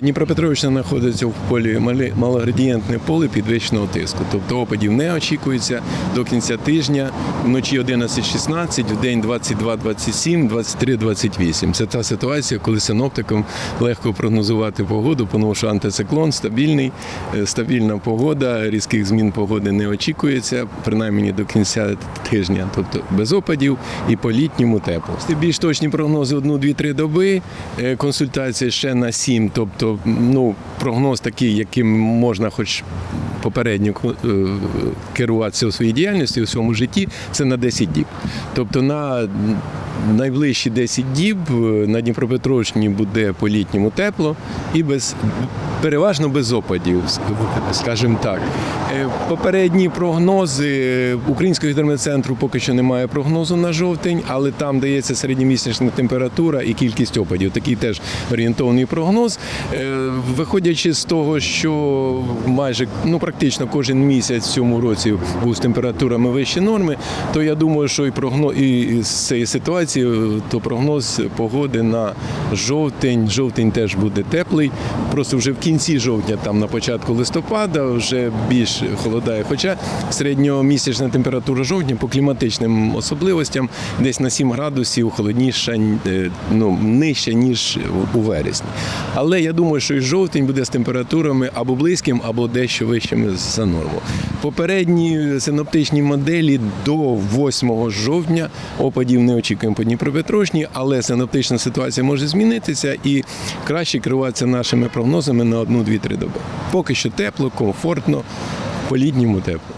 Дніпропетровщина знаходиться в полі малоградієнтне поле підвищеного тиску. Тобто опадів не очікується до кінця тижня. Вночі 11-16, в день 22-27, 23-28. Це та ситуація, коли синоптикам легко прогнозувати погоду, тому що антициклон стабільний, е, стабільна погода, різких змін погоди не очікується, принаймні до кінця тижня. Тобто без опадів і по літньому тепло. Більш точні прогнози одну-дві-три доби. Е, Консультація ще на сім. Тобто, ну прогноз такий, яким можна, хоч попередньо е, керуватися у своїй діяльності у своєму житті, це на 10 діб. Тобто на найближчі 10 діб е, на Дніпропетровщині буде по літньому тепло і без переважно без опадів, скажімо так. Е, Попередні прогнози е, Українського гідрометцентру поки що немає прогнозу на жовтень, але там дається середньомісячна температура і кількість опадів. Такий теж орієнтовний прогноз. Е, Виходячи з того, що майже ну практично кожен місяць в цьому році був з температурами вище норми, то я думаю, що і прогноз і з цієї ситуації, то прогноз погоди на жовтень. Жовтень теж буде теплий. Просто вже в кінці жовтня, там на початку листопада, вже більш холодає. Хоча середньомісячна температура жовтня по кліматичним особливостям десь на 7 градусів холодніша, е, ну нижча ніж у вересні. Але я думаю, що і жовтень буде з температурами або близьким, або дещо вищими за норму. Попередні синоптичні моделі до 8 жовтня опадів не очікуємо по Дніпропетровщині, але синоптична ситуація може змінитися і краще керуватися нашими прогнозами на одну-дві-три доби. Поки що тепло, комфортно, по літньому тепло.